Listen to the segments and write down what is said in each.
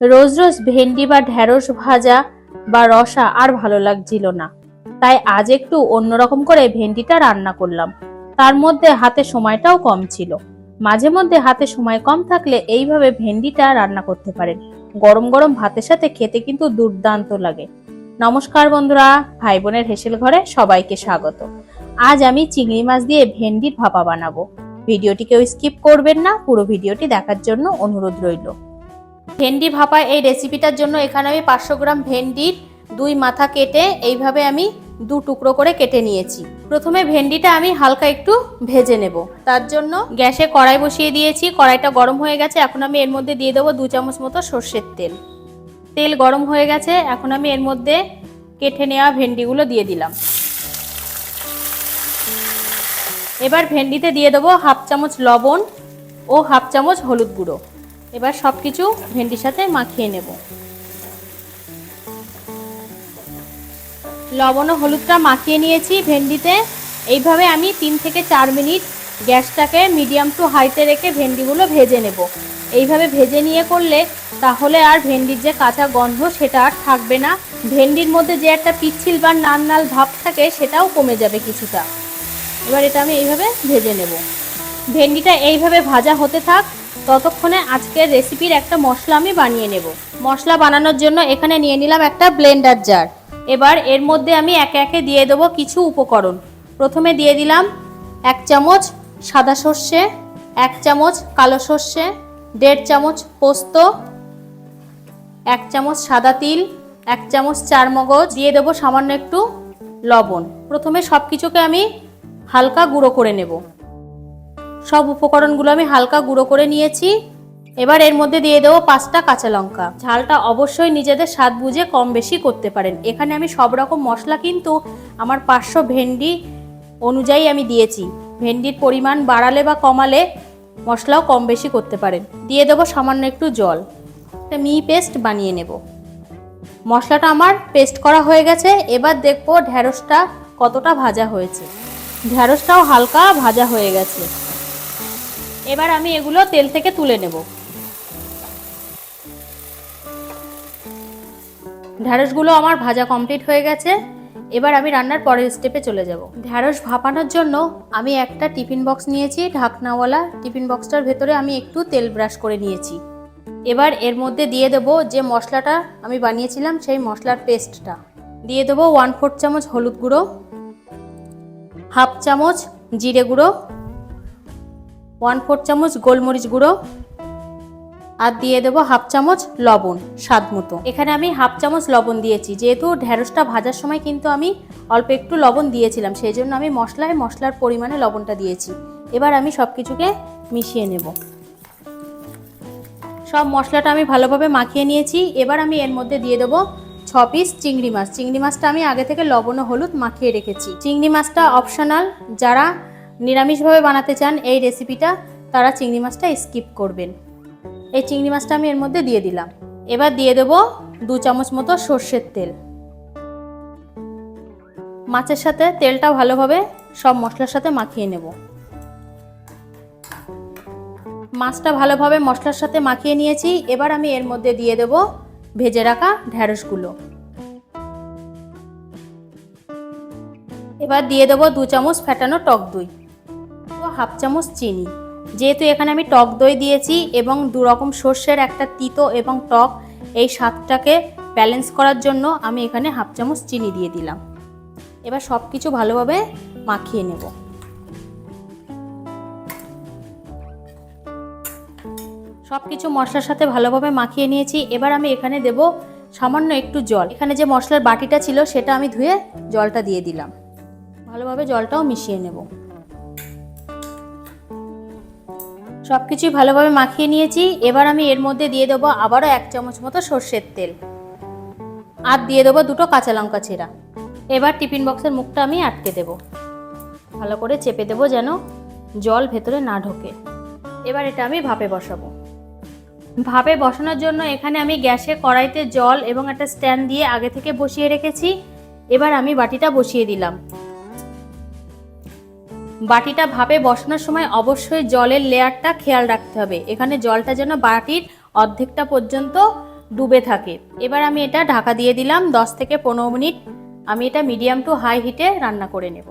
রোজ রোজ ভেন্ডি বা ঢেঁড়স ভাজা বা রসা আর ভালো লাগছিল না। তাই আজ একটু অন্যরকম করে ভেন্ডিটা রান্না করলাম। তার মধ্যে হাতে সময়টাও কম ছিল। মাঝে মধ্যে হাতে সময় কম থাকলে এইভাবে ভেন্ডিটা রান্না করতে পারেন। গরম গরম ভাতের সাথে খেতে কিন্তু দুর্দান্ত লাগে। নমস্কার বন্ধুরা, ভাই বোনের হেসেল ঘরে সবাইকে স্বাগত। আজ আমি চিংড়ি মাছ দিয়ে ভেন্ডির ভাপা বানাবো। ভিডিওটি কেউ স্কিপ করবেন না, পুরো ভিডিওটি দেখার জন্য অনুরোধ রইল। ভেন্ডি ভাপা এই রেসিপিটার জন্য এখানে আমি পাঁচশো গ্রাম ভেন্ডির দুই মাথা কেটে এইভাবে আমি দু টুকরো করে কেটে নিয়েছি। প্রথমে ভেন্ডিটা আমি হালকা একটু ভেজে নেব। তার জন্য গ্যাসে কড়াই বসিয়ে দিয়েছি। কড়াইটা গরম হয়ে গেছে। এখন আমি এর মধ্যে দিয়ে দেবো দু চামচ মতো সর্ষের তেল। তেল গরম হয়ে গেছে। এখন আমি এর মধ্যে কেটে নেওয়া ভেন্ডিগুলো দিয়ে দিলাম। এবার ভেন্ডিতে দিয়ে দেবো হাফ চামচ লবণ ও হাফ চামচ হলুদ গুঁড়ো। এবার সব কিছু ভেন্ডির সাথে মাখিয়ে নেব। লবণ ও হলুদটা মাখিয়ে নিয়েছি ভেন্ডিতে। এইভাবে আমি তিন থেকে চার মিনিট গ্যাসটাকে মিডিয়াম টু হাইতে রেখে ভেন্ডিগুলো ভেজে নেব। এইভাবে ভেজে নিয়ে করলে তাহলে আর ভেন্ডির যে কাঁচা গন্ধ সেটা আর থাকবে না। ভেন্ডির মধ্যে যে একটা পিচ্ছিল বা নাল নাল ভাব থাকে সেটাও কমে যাবে কিছুটা। এবার এটা আমি এইভাবে ভেজে নেব। ভেন্ডিটা এইভাবে ভাজা হতে থাক। ততক্ষণে আজকের রেসিপির একটা মশলা আমি বানিয়ে নেব। মশলা বানানোর জন্য এখানে নিয়ে নিলাম একটা ব্লেন্ডার জার এবার এর মধ্যে আমি একে একে দিয়ে দেবো কিছু উপকরণ। প্রথমে দিয়ে দিলাম এক চামচ সাদা সর্ষে, এক চামচ কালো সর্ষে, দেড় চামচ পোস্ত, এক চামচ সাদা তিল, এক চামচ চার মগজ দিয়ে দেবো সামান্য একটু লবণ। প্রথমে সব কিছুকে আমি হালকা গুঁড়ো করে নেব। সব উপকরণগুলো আমি হালকা গুঁড়ো করে নিয়েছি। এবার এর মধ্যে দিয়ে দেবো পাঁচটা কাঁচা লঙ্কা। ঝালটা অবশ্যই নিজেদের স্বাদ বুঝে কম বেশি করতে পারেন। এখানে আমি সব রকম মশলা কিন্তু আমার পাঁচশো ভেন্ডি অনুযায়ী আমি দিয়েছি। ভেন্ডির পরিমাণ বাড়ালে বা কমালে মশলাও কম বেশি করতে পারেন। দিয়ে দেবো সামান্য একটু জল। একটা মি পেস্ট বানিয়ে নেব। মশলাটা আমার পেস্ট করা হয়ে গেছে। এবার দেখব ঢ্যাঁড়সটা কতটা ভাজা হয়েছে। ঢ্যাঁড়সটাও হালকা ভাজা হয়ে গেছে। এবার আমি এগুলো তেল থেকে তুলে নেব। ঢ্যাঁড়সগুলো আমার ভাজা কমপ্লিট হয়ে গেছে। এবার আমি রান্নার পরের স্টেপে চলে যাব। ঢ্যাঁড়স ভাপানোর জন্য আমি একটা টিফিন বক্স নিয়েছি, ঢাকনাওয়ালা টিফিন বক্সটার ভেতরে আমি একটু তেল ব্রাশ করে নিয়েছি। এবার এর মধ্যে দিয়ে দেবো যে মশলাটা আমি বানিয়েছিলাম, সেই মশলার পেস্টটা দিয়ে দেবো ওয়ান ফোর্থ চামচ হলুদ গুঁড়ো হাফ চামচ জিরে গুঁড়ো ওয়ান ফোর চামচ গোলমরিচ গুঁড়ো আর দিয়ে দেবো হাফ চামচ লবণ, স্বাদ মতো। এখানে আমি হাফ চামচ লবণ দিয়েছি। যেহেতু ঢ্যাঁড়সটা ভাজার সময় কিন্তু আমি অল্প একটু লবণ দিয়েছিলাম সেই জন্য আমি মশলায় মশলার পরিমাণে লবণটা দিয়েছি। এবার আমি সব কিছুকে মিশিয়ে নেব। সব মশলাটা আমি ভালোভাবে মাখিয়ে নিয়েছি। এবার আমি এর মধ্যে দিয়ে দেবো ছ পিস চিংড়ি মাছ। চিংড়ি মাছটা আমি আগে থেকে লবণ ও হলুদ মাখিয়ে রেখেছি। চিংড়ি মাছটা অপশনাল। যারা নিরামিষভাবে বানাতে চান এই রেসিপিটা, তারা চিংড়ি মাছটা স্কিপ করবেন। এই চিংড়ি মাছটা আমি এর মধ্যে দিয়ে দিলাম। এবার দিয়ে দেব দু চামচ মতো সর্ষের তেল। মাছের সাথে তেলটা ভালোভাবে সব মশলার সাথে মাখিয়ে নেব। মাছটা ভালোভাবে মশলার সাথে মাখিয়ে নিয়েছি। এবার আমি এর মধ্যে দিয়ে দেব ভেজে রাখা ঢ্যাঁড়সগুলো এবার দিয়ে দেবো দু চামচ ফ্যাটানো টক দই। হাফ চামচ চিনি। যেহেতু এখানে আমি টক দই দিয়েছি এবং দু রকম সর্ষের একটা তিতো এবং টক, এই স্বাদটাকে ব্যালেন্স করার জন্য আমি এখানে হাফ চামচ চিনি দিয়ে দিলাম। এবার সব কিছু ভালোভাবে মাখিয়ে নেব। সব কিছু মশলার সাথে ভালোভাবে মাখিয়ে নিয়েছি। এবার আমি এখানে দেব সামান্য একটু জল। এখানে যে মশলার বাটিটা ছিল সেটা আমি ধুয়ে জলটা দিয়ে দিলাম। ভালোভাবে জলটাও মিশিয়ে নেব। সব কিছুই ভালোভাবে মাখিয়ে নিয়েছি। এবার আমি এর মধ্যে দিয়ে দেবো আবারও এক চামচ মতো সর্ষের তেল। আর দিয়ে দেবো দুটো কাঁচা লঙ্কা ছেঁড়া এবার টিফিন বক্সের মুখটা আমি আটকে দেব। ভালো করে চেপে দেবো যেন জল ভেতরে না ঢোকে। এবার এটা আমি ভাপে বসাবো। ভাপে বসানোর জন্য এখানে আমি গ্যাসে কড়াইতে জল এবং একটা স্ট্যান্ড দিয়ে আগে থেকে বসিয়ে রেখেছি। এবার আমি বাটিটা বসিয়ে দিলাম। বাটিটা ভাপে বসানোর সময় অবশ্যই জলের লেয়ারটা খেয়াল রাখতে হবে। এখানে জলটা যেন বাটির অর্ধেকটা পর্যন্ত ডুবে থাকে। এবার আমি এটা ঢাকা দিয়ে দিলাম, দশ থেকে পনেরো মিনিট। আমি এটা মিডিয়াম টু হাই হিটে রান্না করে নেব।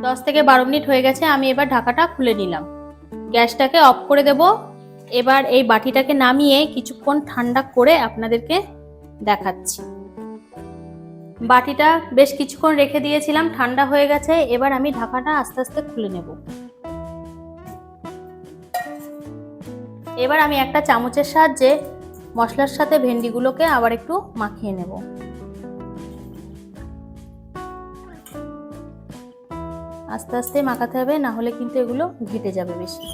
দশ থেকে বারো মিনিট হয়ে গেছে, আমি এবার ঢাকাটা খুলে নিলাম। গ্যাসটাকে অফ করে দেব। এবার এই বাটিটাকে নামিয়ে কিছুক্ষণ ঠান্ডা করে আপনাদেরকে দেখাচ্ছি। বাটিটা বেশ কিছুক্ষণ রেখে দিয়েছিলাম, ঠান্ডা হয়ে গেছে, এবার আমি ঢাকাটা আস্তে আস্তে খুলে নেব। এবার আমি একটা চামচের সাহায্যে মশলার সাথে ভেন্ডিগুলোকে আবার একটু মাখিয়ে নেব। আস্তে আস্তে মাখাতে হবে, না হলে কিন্তু এগুলো ঘেটে যাবে বেশি।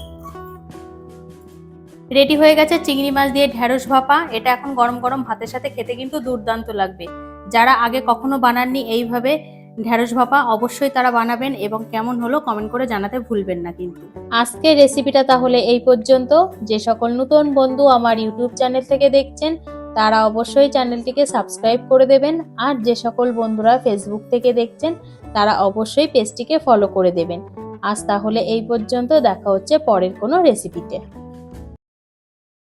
রেডি হয়ে গেছে চিংড়ি মাছ দিয়ে ঢ্যাঁড়স ভাপা, এটা এখন গরম গরম ভাতের সাথে খেতে কিন্তু দুর্দান্ত লাগবে। যারা আগে কখনো বানাননি, এইভাবে ঢ্যাঁড়স ভাপা অবশ্যই তারা বানাবেন এবং কেমন হলো কমেন্ট করে জানাতে ভুলবেন না কিন্তু। আজকের রেসিপিটা তাহলে এই পর্যন্ত। যে সকল নতুন বন্ধু আমার ইউটিউব চ্যানেল থেকে দেখছেন, তারা অবশ্যই চ্যানেলটিকে সাবস্ক্রাইব করে দেবেন। আর যে সকল বন্ধুরা ফেসবুক থেকে দেখছেন, তারা অবশ্যই পেজটিকে ফলো করে দেবেন। আজ তাহলে এই পর্যন্ত। দেখা হচ্ছে পরের কোনো রেসিপিতে।